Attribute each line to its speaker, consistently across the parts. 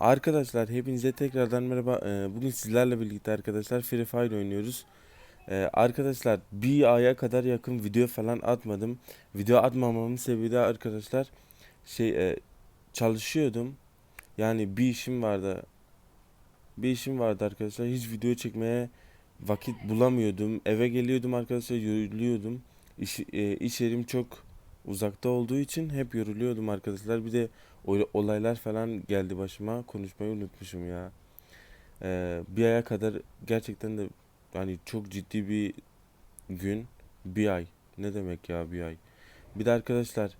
Speaker 1: Arkadaşlar hepinize tekrardan merhaba. Ee, Bugün sizlerle birlikte arkadaşlar Free Fire oynuyoruz. Ee, Arkadaşlar bir aya kadar yakın video falan atmadım. Video atmamamın sebebi de arkadaşlar şey e, çalışıyordum. Yani bir işim vardı. Bir işim vardı arkadaşlar. Hiç video çekmeye vakit bulamıyordum. Eve geliyordum arkadaşlar yoruluyordum. İş, e, iş yerim çok uzakta olduğu için hep yoruluyordum arkadaşlar. Bir de olaylar falan geldi başıma. Konuşmayı unutmuşum ya. Ee, bir aya kadar gerçekten de yani çok ciddi bir gün. Bir ay. Ne demek ya bir ay. Bir de arkadaşlar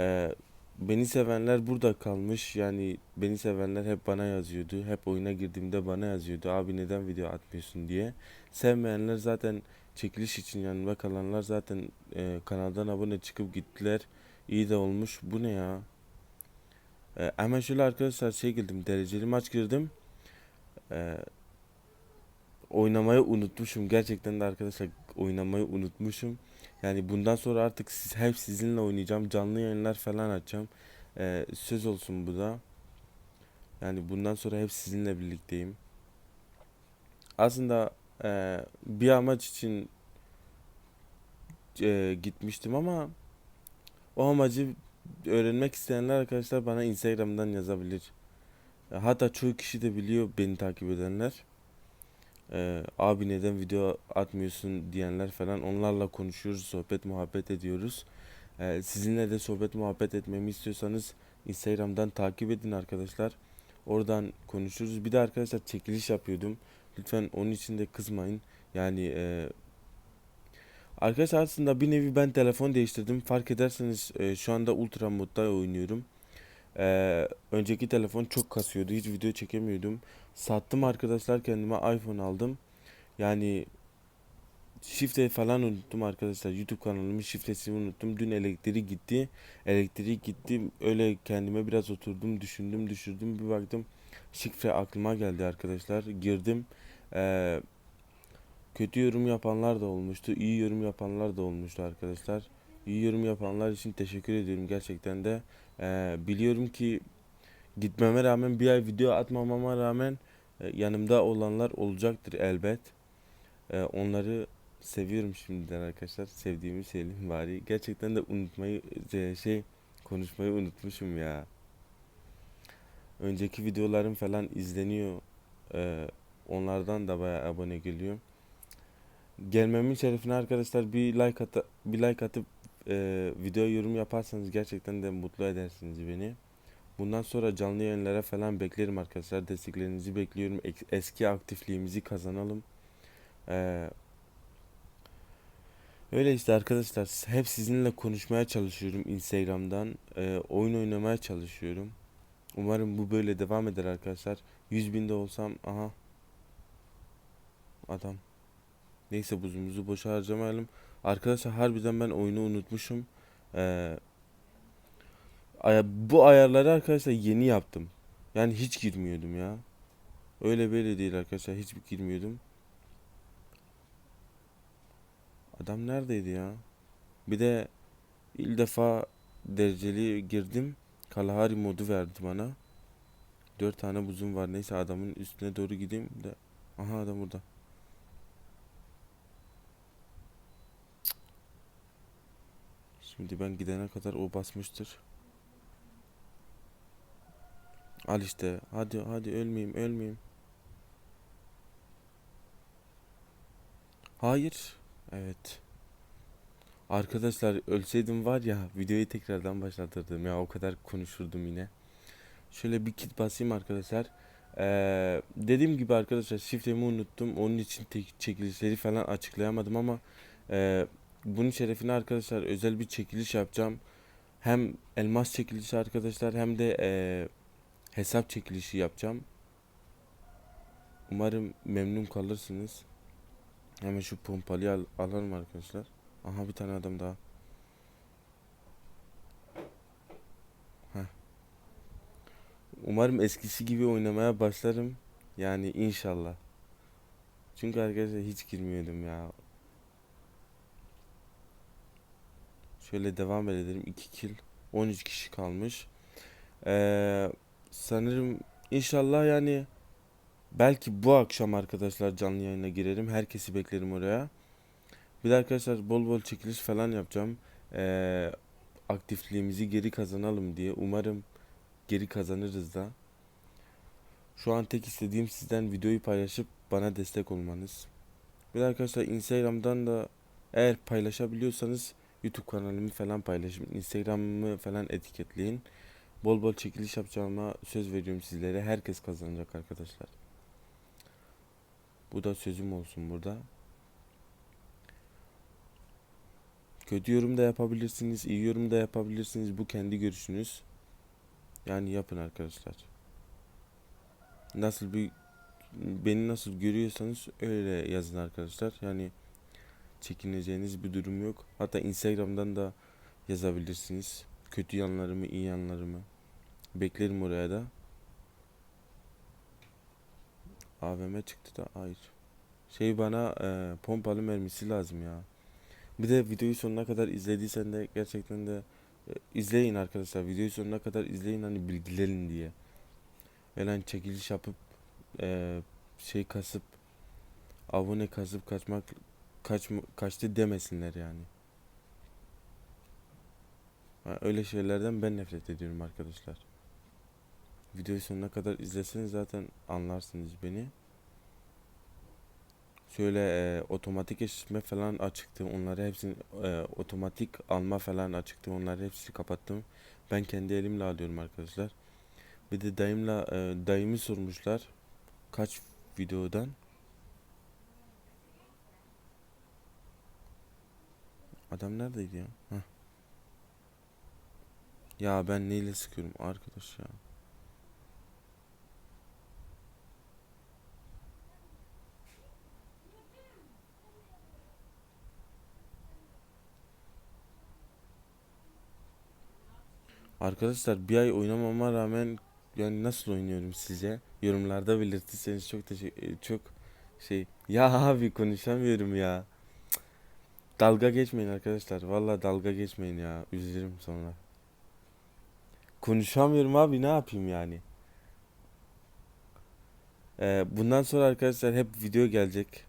Speaker 1: e, beni sevenler burada kalmış. Yani beni sevenler hep bana yazıyordu. Hep oyuna girdiğimde bana yazıyordu. Abi neden video atmıyorsun diye. Sevmeyenler zaten çekiliş için yanımda kalanlar zaten e, kanaldan abone çıkıp gittiler. İyi de olmuş. Bu ne ya? Ee, hemen şöyle arkadaşlar şey girdim. Dereceli maç girdim. Ee, oynamayı unutmuşum. Gerçekten de arkadaşlar oynamayı unutmuşum. Yani bundan sonra artık siz, hep sizinle oynayacağım. Canlı yayınlar falan açacağım. Ee, söz olsun bu da. Yani bundan sonra hep sizinle birlikteyim. Aslında e, bir amaç için e, gitmiştim ama o amacı öğrenmek isteyenler arkadaşlar bana Instagram'dan yazabilir. E, Hatta çoğu kişi de biliyor beni takip edenler. Ee, abi neden video atmıyorsun diyenler falan onlarla konuşuyoruz, sohbet muhabbet ediyoruz. Ee, sizinle de sohbet muhabbet etmemi istiyorsanız Instagram'dan takip edin arkadaşlar. Oradan konuşuruz. Bir de arkadaşlar çekiliş yapıyordum. Lütfen onun için de kızmayın. Yani e, Arkadaşlar aslında bir nevi ben telefon değiştirdim. Fark ederseniz e, şu anda Ultra modda oynuyorum. E, önceki telefon çok kasıyordu. Hiç video çekemiyordum. Sattım arkadaşlar kendime iPhone aldım. Yani şifre falan unuttum arkadaşlar. YouTube kanalımın şifresini unuttum. Dün elektriği gitti. Elektriği gitti. Öyle kendime biraz oturdum, düşündüm, düşürdüm. Bir baktım şifre aklıma geldi arkadaşlar. Girdim. E, Kötü yorum yapanlar da olmuştu. iyi yorum yapanlar da olmuştu arkadaşlar. İyi yorum yapanlar için teşekkür ediyorum gerçekten de. Ee, biliyorum ki gitmeme rağmen bir ay video atmamama rağmen e, yanımda olanlar olacaktır elbet. Ee, onları seviyorum şimdiden arkadaşlar. Sevdiğimi söyleyeyim bari. Gerçekten de unutmayı e, şey konuşmayı unutmuşum ya. Önceki videolarım falan izleniyor. Ee, onlardan da bayağı abone geliyor. Gelmemin şerefine arkadaşlar bir like at bir like atıp e, video yorum yaparsanız gerçekten de mutlu edersiniz beni. Bundan sonra canlı yayınlara falan beklerim arkadaşlar. Desteklerinizi bekliyorum. Ek- eski aktifliğimizi kazanalım. Ee, öyle işte arkadaşlar. Hep sizinle konuşmaya çalışıyorum Instagram'dan. Ee, oyun oynamaya çalışıyorum. Umarım bu böyle devam eder arkadaşlar. 100 binde olsam aha adam. Neyse buzumuzu boşa harcamayalım. Arkadaşlar harbiden ben oyunu unutmuşum. Ee, bu ayarları arkadaşlar yeni yaptım. Yani hiç girmiyordum ya. Öyle böyle değil arkadaşlar. Hiç girmiyordum. Adam neredeydi ya? Bir de ilk defa dereceli girdim. Kalahari modu verdi bana. Dört tane buzum var. Neyse adamın üstüne doğru gideyim de. Aha adam burada. Şimdi ben gidene kadar o basmıştır. Al işte. Hadi hadi ölmeyeyim ölmeyeyim. Hayır. Evet. Arkadaşlar ölseydim var ya videoyu tekrardan başlatırdım ya o kadar konuşurdum yine. Şöyle bir kit basayım arkadaşlar. Ee, dediğim gibi arkadaşlar şifremi unuttum. Onun için tek çekilişleri falan açıklayamadım ama e, bunun şerefine arkadaşlar özel bir çekiliş yapacağım. Hem elmas çekilişi arkadaşlar hem de e, hesap çekilişi yapacağım. Umarım memnun kalırsınız. Hemen şu pompalıyı al alalım arkadaşlar. Aha bir tane adam daha. Heh. Umarım eskisi gibi oynamaya başlarım. Yani inşallah. Çünkü arkadaşlar hiç girmiyordum ya. Şöyle devam edelim. 2 kill. 13 kişi kalmış. Ee, sanırım İnşallah yani belki bu akşam arkadaşlar canlı yayına girerim. Herkesi beklerim oraya. Bir de arkadaşlar bol bol çekiliş falan yapacağım. Ee, aktifliğimizi geri kazanalım diye. Umarım geri kazanırız da. Şu an tek istediğim sizden videoyu paylaşıp bana destek olmanız. Bir de arkadaşlar Instagram'dan da eğer paylaşabiliyorsanız YouTube kanalımı falan paylaşın. Instagram'ımı falan etiketleyin. Bol bol çekiliş yapacağıma söz veriyorum sizlere. Herkes kazanacak arkadaşlar. Bu da sözüm olsun burada. Kötü yorum da yapabilirsiniz, iyi yorum da yapabilirsiniz. Bu kendi görüşünüz. Yani yapın arkadaşlar. Nasıl bir beni nasıl görüyorsanız öyle yazın arkadaşlar. Yani çekineceğiniz bir durum yok. Hatta Instagram'dan da yazabilirsiniz. Kötü yanlarımı, iyi yanlarımı. Beklerim oraya da. AVM çıktı da hayır. Şey bana e, pompalı mermisi lazım ya. Bir de videoyu sonuna kadar izlediysen de gerçekten de e, izleyin arkadaşlar. Videoyu sonuna kadar izleyin hani bilgilerin diye. Öyle hani çekiliş yapıp e, şey kasıp abone kasıp kaçmak kaç kaçtı demesinler yani. Öyle şeylerden ben nefret ediyorum arkadaşlar. Videoyu sonuna kadar izleseniz zaten anlarsınız beni. Şöyle e, otomatik eşleşme falan açıktı. Onları hepsini e, otomatik alma falan açıktı. Onları hepsini kapattım. Ben kendi elimle alıyorum arkadaşlar. Bir de dayımla e, dayımı sormuşlar. Kaç videodan? Adam neredeydi ya? Heh. Ya ben neyle sıkıyorum arkadaş ya. Arkadaşlar bir ay oynamama rağmen yani nasıl oynuyorum size? Yorumlarda belirtirseniz çok teşekkür çok şey ya abi konuşamıyorum ya. Dalga geçmeyin arkadaşlar. Vallahi dalga geçmeyin ya. Üzülürüm sonra. Konuşamıyorum abi ne yapayım yani? Ee, bundan sonra arkadaşlar hep video gelecek.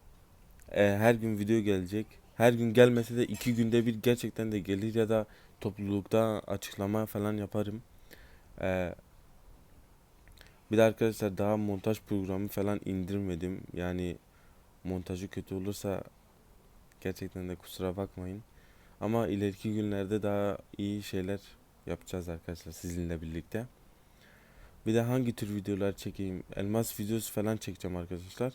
Speaker 1: Ee, her gün video gelecek. Her gün gelmese de iki günde bir gerçekten de gelir ya da toplulukta açıklama falan yaparım. Ee, bir de arkadaşlar daha montaj programı falan indirmedim. Yani montajı kötü olursa gerçekten de kusura bakmayın. Ama ileriki günlerde daha iyi şeyler yapacağız arkadaşlar sizinle birlikte. Bir de hangi tür videolar çekeyim? Elmas videosu falan çekeceğim arkadaşlar.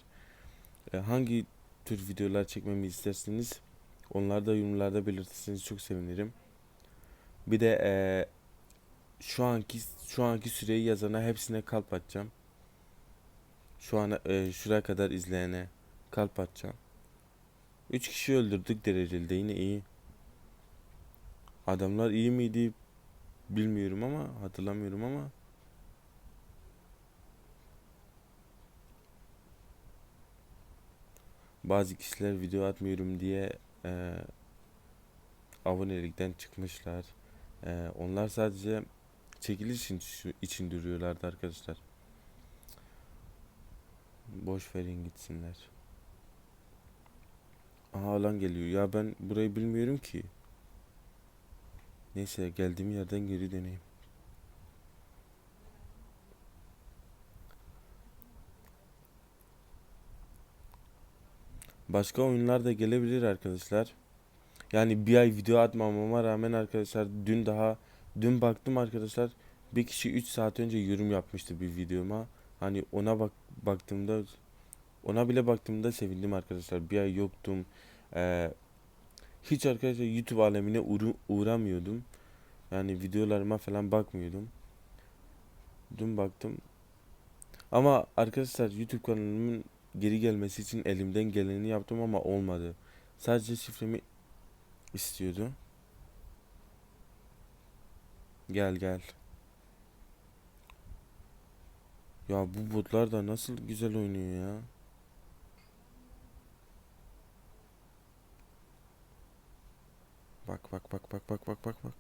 Speaker 1: Ee, hangi tür videolar çekmemi isterseniz onları da yorumlarda belirtirseniz çok sevinirim. Bir de eee, şu anki şu anki süreyi yazana hepsine kalp atacağım. Şu an eee, şuraya kadar izleyene kalp atacağım. 3 kişi öldürdük dereceli de yine iyi. Adamlar iyi miydi bilmiyorum ama hatırlamıyorum ama bazı kişiler video atmıyorum diye eee abonelikten çıkmışlar. Ee, onlar sadece çekiliş için, için duruyorlardı arkadaşlar. Boş verin gitsinler. Aha alan geliyor. Ya ben burayı bilmiyorum ki. Neyse geldiğim yerden geri döneyim. Başka oyunlar da gelebilir arkadaşlar. Yani bir ay video atmamama rağmen arkadaşlar dün daha dün baktım arkadaşlar bir kişi 3 saat önce yorum yapmıştı bir videoma. Hani ona bak baktığımda ona bile baktığımda sevindim arkadaşlar. Bir ay yoktum. Ee, hiç arkadaşlar YouTube alemine uğra- uğramıyordum. Yani videolarıma falan bakmıyordum. Dün baktım. Ama arkadaşlar YouTube kanalımın geri gelmesi için elimden geleni yaptım ama olmadı. Sadece şifremi istiyordu. Gel gel. Ya bu botlar da nasıl güzel oynuyor ya. Bak bak bak bak bak bak bak bak.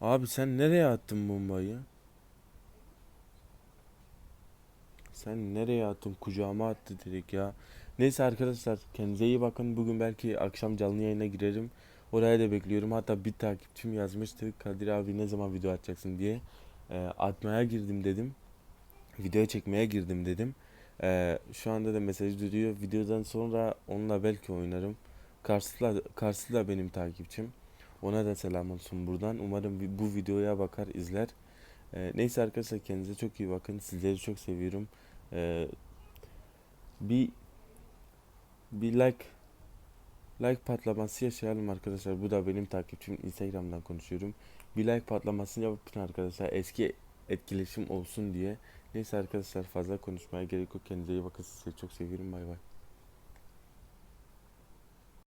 Speaker 1: Abi sen nereye attın bombayı? Sen nereye attın? Kucağıma attı direkt ya. Neyse arkadaşlar kendinize iyi bakın. Bugün belki akşam canlı yayına girerim. Oraya da bekliyorum. Hatta bir takipçim yazmıştı. Kadir abi ne zaman video atacaksın diye. Ee, atmaya girdim dedim. Video çekmeye girdim dedim. Ee, şu anda da mesaj duruyor. Videodan sonra onunla belki oynarım. Karşı da, karşı da benim takipçim. Ona da selam olsun buradan. Umarım bu videoya bakar izler. Ee, neyse arkadaşlar kendinize çok iyi bakın. Sizleri çok seviyorum. Ee, bir bir like like patlaması yaşayalım arkadaşlar. Bu da benim takipçim. Instagram'dan konuşuyorum. Bir like patlaması yapın arkadaşlar. Eski etkileşim olsun diye. Neyse arkadaşlar fazla konuşmaya gerek yok. Kendinize iyi bakın. Sizi çok seviyorum. Bay bay.